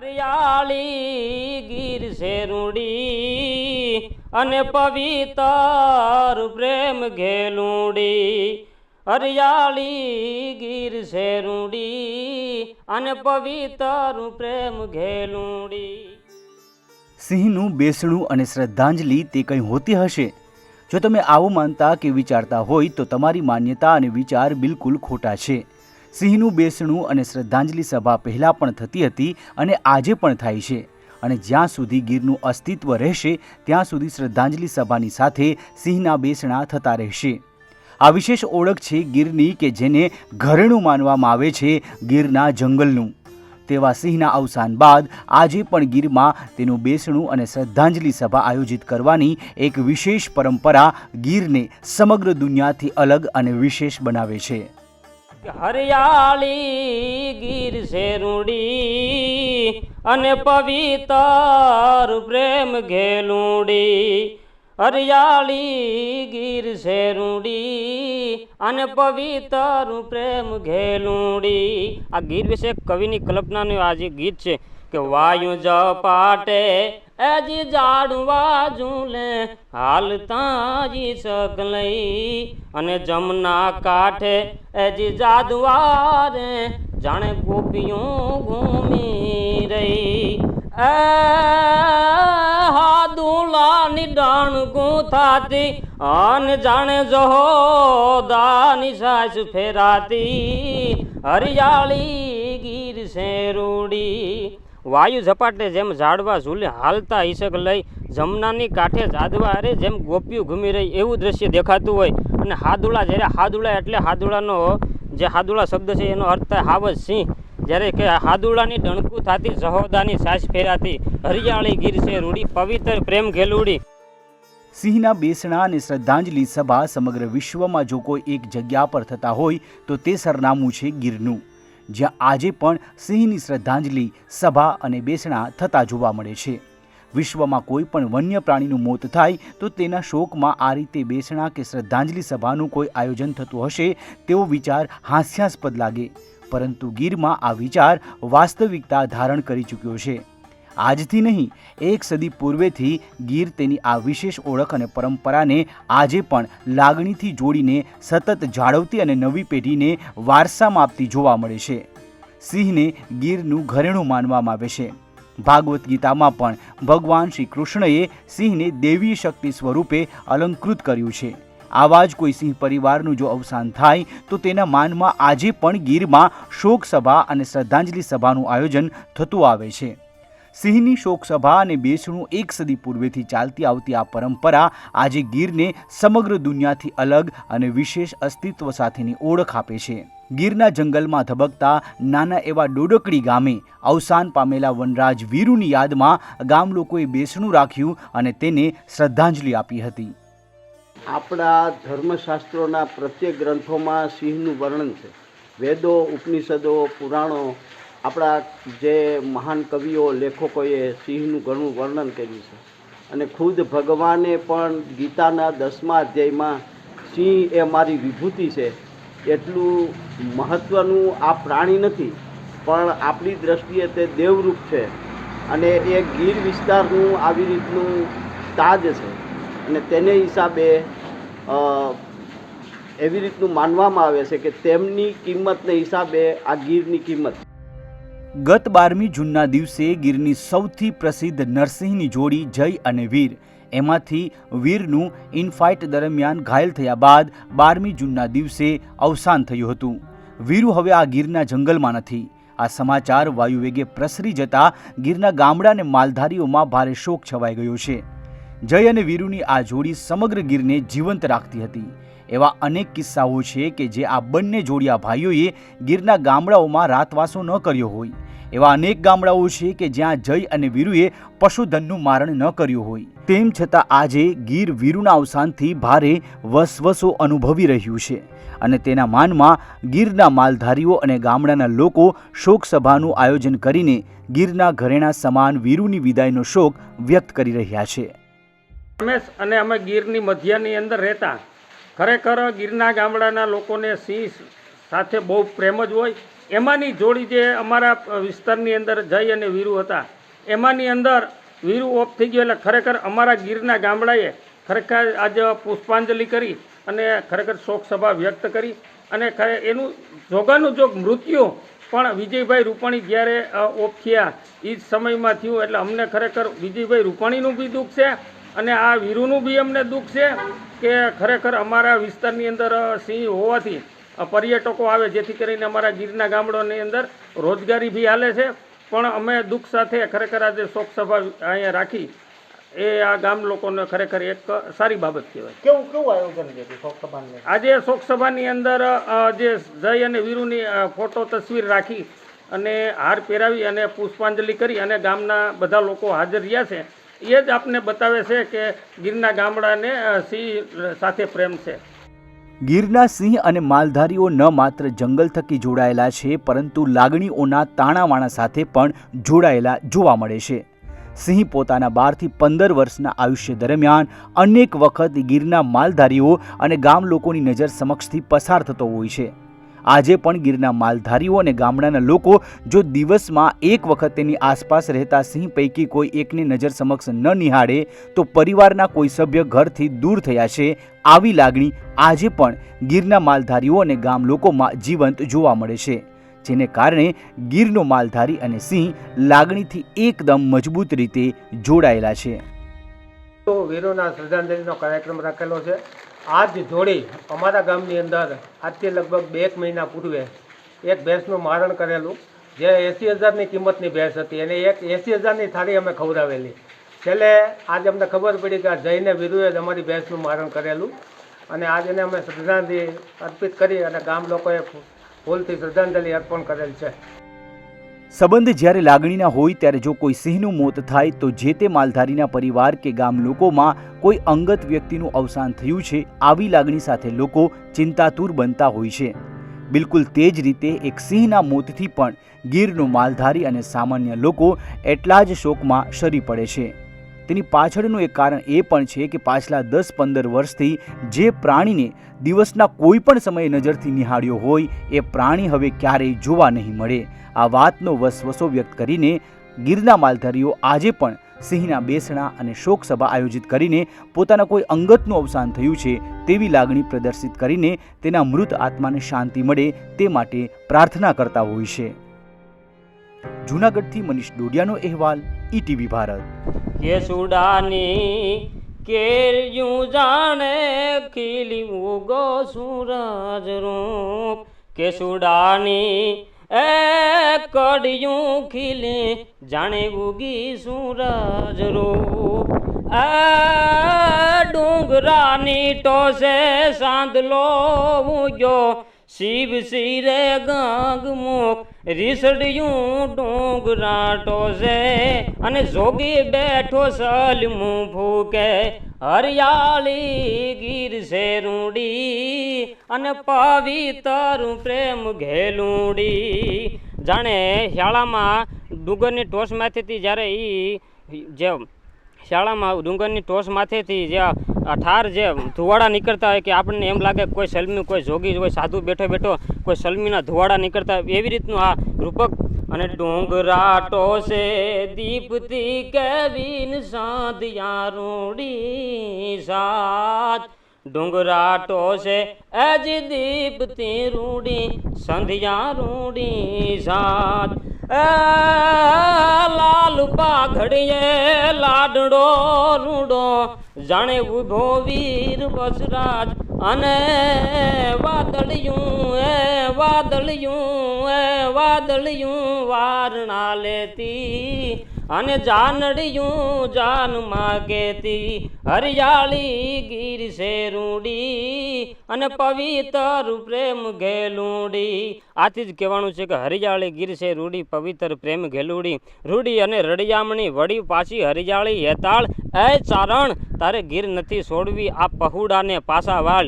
હરિયાળી ગીર શેરુડી અને પવિત્ર પ્રેમ ઘેલુડી. હરિયાળી ગીર શેરુડી અને પવિત્ર પ્રેમ ઘેલુડી. સિંહનું બેસણું અને શ્રદ્ધાંજલિ તે કંઈ હોતી હશે? જો તમે આવું માનતા કે વિચારતા હોય તો તમારી માન્યતા અને વિચાર બિલકુલ ખોટા છે. સિંહનું બેસણું અને શ્રદ્ધાંજલિ સભા પહેલાં પણ થતી હતી અને આજે પણ થાય છે. અને જ્યાં સુધી ગીરનું અસ્તિત્વ રહેશે, ત્યાં સુધી શ્રદ્ધાંજલિ સભાની સાથે સિંહના બેસણા થતા રહેશે. આ વિશેષ ઓળખ છે ગીરની કે જેને ઘરેણું માનવામાં આવે છે ગીરના જંગલનું. તેવા સિંહના અવસાન બાદ આજે પણ ગીરમાં તેનું બેસણું અને શ્રદ્ધાંજલિ સભા આયોજિત કરવાની એક વિશેષ પરંપરા ગીરને સમગ્ર દુનિયાથી અલગ અને વિશેષ બનાવે છે. હરિયાળી ગીર શેરુડી અને પવિત્ર પ્રેમ ઘેલુડી. હરિયાળી ગીર શેરુડી અને પવિત્ર પ્રેમ ઘેલુડી. આ ગીર વિશે કવિની કલ્પનાનું આજે ગીત છે કે વાયુ જપાટે એજી જાડવા ઝૂલે હાલતા જી સકલઈ અને જમના કાંઠે એજી જાદવારે, જાણે ગોપીઓ ઘૂમી રહી. એ હાદુલા નિડાણ ગૂંથાતી, અને જાણે જહોદાની સાસ ફેરાતી. હરિયાળી ગીર શેરુડી વાયુ ઝપાટે જેમ ઝાડવા ઝૂલે હાલતા હિસક લઈ જમનાની કાંઠે જાદવા અરે જેમ ગોપિયું ઘૂમી રહી એવું દ્રશ્ય દેખાતું હોય. અને હાદુળા જ્યારે હાદુળા એટલે હાદુળાનો જે હાદુળા શબ્દ છે એનો અર્થ થાય હાવજ સિંહ. જ્યારે કે હાદુળાની ડણકું થાતી જહોદાની સાસ ફેરાતી. હરિયાળી ગીર છે રૂડી, પવિત્ર પ્રેમ ઘેલુડી સિંહના બેસણા અને શ્રદ્ધાંજલિ સભા સમગ્ર વિશ્વમાં જો કોઈ એક જગ્યા પર થતા હોય તો તે સરનામું છે ગીરનું. જ્યાં આજે પણ સિંહની શ્રદ્ધાંજલિ, સભા અને બેસણા થતા જોવા મળે છે. વિશ્વમાં કોઈ પણ વન્ય પ્રાણીનું મોત થાય તો તેના શોકમાં આ રીતે બેસણા કે શ્રદ્ધાંજલિ સભાનું કોઈ આયોજન થતું હશે તેવો વિચાર હાસ્યાસ્પદ લાગે. પરંતુ ગીરમાં આ વિચાર વાસ્તવિકતા ધારણ કરી ચૂક્યો છે. આજથી નહીં, એક સદી પૂર્વેથી ગીર તેની આ વિશેષ ઓળખ અને પરંપરાને આજે પણ લાગણીથી જોડીને સતત જાળવતી અને નવી પેઢીને વારસામાં આપતી જોવા મળે છે. સિંહને ગીરનું ઘરેણું માનવામાં આવે છે. ભાગવત ગીતામાં પણ ભગવાન શ્રી કૃષ્ણએ સિંહને દેવી શક્તિ સ્વરૂપે અલંકૃત કર્યું છે. આવા જ કોઈ સિંહ પરિવારનું જો અવસાન થાય, તો તેના માનમાં આજે પણ ગીરમાં શોક સભા અને શ્રદ્ધાંજલિ સભાનું આયોજન થતું આવે છે. સિંહની શોકસભા અને બેસણું એક સદી પૂર્વેથી ચાલતી આવતી આ પરંપરા આજે ગીરને સમગ્ર દુનિયાથી અલગ અને વિશેષ અસ્તિત્વ સાથેની ઓળખ આપે છે. ગીરના જંગલમાં ધબકતા નાના એવા ડોડકડી ગામે અવસાન પામેલા વનરાજ વીરુની યાદમાં ગામ લોકોએ બેસણું રાખ્યું અને તેને શ્રદ્ધાંજલિ આપી હતી. આપણા ધર્મશાસ્ત્રોના પ્રત્યેક ગ્રંથોમાં સિંહનું વર્ણન છે. વેદો, ઉપનિષદો, પુરાણો આપણા જે મહાન કવિઓ, લેખકોએ સિંહનું ઘણું વર્ણન કર્યું છે. અને ખુદ ભગવાને પણ ગીતાના દસમા અધ્યાયમાં સિંહ એ મારી વિભૂતિ છે. એટલું મહત્ત્વનું આ પ્રાણી નથી, પણ આપણી દ્રષ્ટિએ તે દેવરૂપ છે. અને એ ગીર વિસ્તારનું આવી રીતનું તાજ છે. અને તેને હિસાબે એવી રીતનું માનવામાં આવે છે કે તેમની કિંમતને હિસાબે આ ગીરની કિંમત. ગત બારમી જૂનના દિવસે ગીરની સૌથી પ્રસિદ્ધ નરસિંહની જોડી જય અને વીર. એમાંથી વીરનું ઇનફાઇટ દરમિયાન ઘાયલ થયા બાદ બારમી જૂનના દિવસે અવસાન થયું હતું. વીરુ હવે આ ગીરના જંગલમાં નથી. આ સમાચાર વાયુવેગે પ્રસરી જતા ગીરના ગામડા અને માલધારીઓમાં ભારે શોક છવાઈ ગયો છે. જય અને વીરુની આ જોડી સમગ્ર ગીરને જીવંત રાખતી હતી. એવા અનેક કિસ્સાઓ છે કે જે આ બંને જોડિયા ભાઈઓએ ગીરના ગામડાઓમાં રાતવાસો ન કર્યો હોય. એવા અનેક ગામડાઓ છે કે જ્યાં જય અને વીરુએ પશુધનનું મારણ ન કર્યું હોય. તેમ છતાં આજે ગીર વીરુના અવસાનથી ભારે વસવસો અનુભવી રહ્યું છે અને તેના માનમાં ગીરના માલધારીઓ અને ગામડાના લોકો શોક સભાનું આયોજન કરીને ગીરના ઘરેણા સમાન વીરુની વિદાયનો શોક વ્યક્ત કરી રહ્યા છે. રમેશ અને અમે ગીરની મધ્યની અંદર રહેતા ખરેખર ગીરના ગામડાના લોકોને સિંહ સાથે બહુ પ્રેમ જ હોય. એમાંની જોડી જે અમારા વિસ્તારની અંદર જય અને વીરુ હતા, એમાંની અંદર વીરુ ઓફ થઈ ગયો એટલે ખરેખર અમારા ગીરના ગામડાએ ખરેખર આજે પુષ્પાંજલિ કરી અને ખરેખર શોક સભા વ્યક્ત કરી અને ખરે એનું જોગાનું જોગ મૃત્યુ પણ વિજયભાઈ રૂપાણી જ્યારે ઓફ થયા એ જ સમયમાં થયું એટલે અમને ખરેખર વિજયભાઈ રૂપાણીનું બી દુઃખ છે અને આ વીરુનું બી અમને દુઃખ છે કે ખરેખર અમારા વિસ્તારની અંદર સિંહ હોવાથી પર્યટકો આવે જેથી કરીને અમારા ગીરના ગામડાની અંદર રોજગારી બી હાલે છે. પણ અમે દુઃખ સાથે ખરેખર આજે શોકસભા અહીંયા રાખી એ આ ગામ લોકોને ખરેખર એક સારી બાબત કહેવાય. કેવું કેવું આયોજન આજે શોકસભાની અંદર જે જય અને વીરુની ફોટો તસવીર રાખી અને હાર પહેરાવી અને પુષ્પાંજલિ કરી અને ગામના બધા લોકો હાજર રહ્યા છે. એ જ આપને બતાવે છે કે ગીરના ગામડાને સિંહ સાથે પ્રેમ છે. ગીરના સિંહ અને માલધારીઓ ન માત્ર જંગલ થકી જોડાયેલા છે, પરંતુ લાગણીઓના તાણાવાણા સાથે પણ જોડાયેલા જોવા મળે છે. સિંહ પોતાના બારથી પંદર વર્ષના આયુષ્ય દરમિયાન અનેક વખત ગીરના માલધારીઓ અને ગામ લોકોની નજર સમક્ષથી પસાર થતો હોય છે. આજે પણ ગીરના માલધારીઓ અને ગામડાના લોકો જો દિવસમાં એક વખત તેની આસપાસ રહેતા સિંહ પૈકી કોઈ એકની નજર સમક્ષ ન નિહાળે, તો પરિવારના કોઈ સભ્ય ઘરથી દૂર થયા છે આવી લાગણી આજે પણ ગીરના માલધારીઓ અને ગામ લોકોમાં જીવંત જોવા મળે છે, જેને કારણે ગીરનો માલધારી અને સિંહ લાગણીથી એકદમ મજબૂત રીતે જોડાયેલા છે. તો વીરોના શ્રદ્ધાંજલિનો કાર્યક્રમ રાખેલો છે. આ જ જોડી અમારા ગામની અંદર આજથી લગભગ બે એક મહિના પૂર્વે એક ભેંસનું મારણ કરેલું, જે એંસી હજારની કિંમતની ભેંસ હતી અને એક એંસી હજારની થાળી અમે ખવડાવેલી. છેલ્લે આજે અમને ખબર પડી કે આ જઈને વિરુએ અમારી ભેંસનું મારણ કરેલું અને આજ એને અમે શ્રદ્ધાંજલિ અર્પિત કરી અને ગામ લોકોએ ફૂલથી શ્રદ્ધાંજલિ અર્પણ કરેલ છે. સંબંધ જ્યારે લાગણીના હોય ત્યારે જો કોઈ સિંહનું મોત થાય તો જે તે માલધારીના પરિવાર કે ગામ લોકોમાં કોઈ અંગત વ્યક્તિનું અવસાન થયું છે, આવી લાગણી સાથે લોકો ચિંતાતુર બનતા હોય છે. બિલકુલ તે જ રીતે એક સિંહના મોતથી પણ ગીરનો માલધારી અને સામાન્ય લોકો એટલા જ શોકમાં શરી પડે છે. તેની પાછળનું એક કારણ એ પણ છે કે પાછલા દસ પંદર વર્ષથી જે પ્રાણીને દિવસના કોઈ પણ સમયે નજરથી નિહાળ્યો હોય, એ પ્રાણી હવે ક્યારેય જોવા નહીં મળે. આ વાતનો વસવસો વ્યક્ત કરીને ગીરના માલધારીઓ આજે પણ સિંહના બેસણા અને શોકસભા આયોજિત કરીને પોતાના કોઈ અંગતનું અવસાન થયું છે તેવી લાગણી પ્રદર્શિત કરીને તેના મૃત આત્માને શાંતિ મળે તે માટે પ્રાર્થના કરતા હોય છે. જૂનાગઢથી મનીષ ડોડિયાનો અહેવાલ ઈટીવી ભારત. કેસુડાની કેર્યું જાણે ખીલી ઉગો સૂરજ રૂપ. કેસુડાની એ કડિયું ખીલે જાણે ઉગી સૂરજ રૂપ. એ ડુંગરાની ટોસે સાંધલો ઉગ્યો શિવ શિરે ગંગ મુખ, રીસડિયું ડુંગરા ટોસે અને જોગી બેઠો સલમું ફૂકે હરિયાળી ગીર છે રૂડી. અને પવિત્ર પ્રેમ ઘેલુડી. જાણે શાળામાં ડુંગરની ટોસ માથેથી જ્યારે એ જે શાળામાં ડુંગરની ટોસ માથેથી જે આ ઠાર જે ધુવાડા નીકળતા હોય કે આપણને એમ લાગે કોઈ સલમી, કોઈ જોગી, કોઈ સાધુ બેઠો બેઠો, કોઈ સલમીના ધુવાડા નીકળતા હોય, એવી રીતનું આ રૂપક અને ડુંગરા ટોસે દીપતી કેવીન સાંધિયા રૂડી સાત. ડુંગરા ટોસે એજ દીપતી રૂડી સંધિયા રૂડી સાત. લાલ પાઘડીએ લાડડો રૂડો જાણે ઊભો વીર બસરાજ અને વાદળિયું એ વાદળિયું એ વાદળિયું વારણા લેતી. અને જાનડિયું જાન માગેતી હરિયાળી ગીર છે રૂડી અને પવિત્ર પ્રેમ ઘેલુડી. આથી જ કહેવાનું છે કે હરિયાળી ગીર રૂડી પવિત્ર પ્રેમ ઘેલુડી. રૂડી અને રડિયામણી વળી પાછી હરિયાળી હેતાળ. એ ચારણ તારે ગીર નથી છોડવી, આ પહુડાને પાસા વાળ.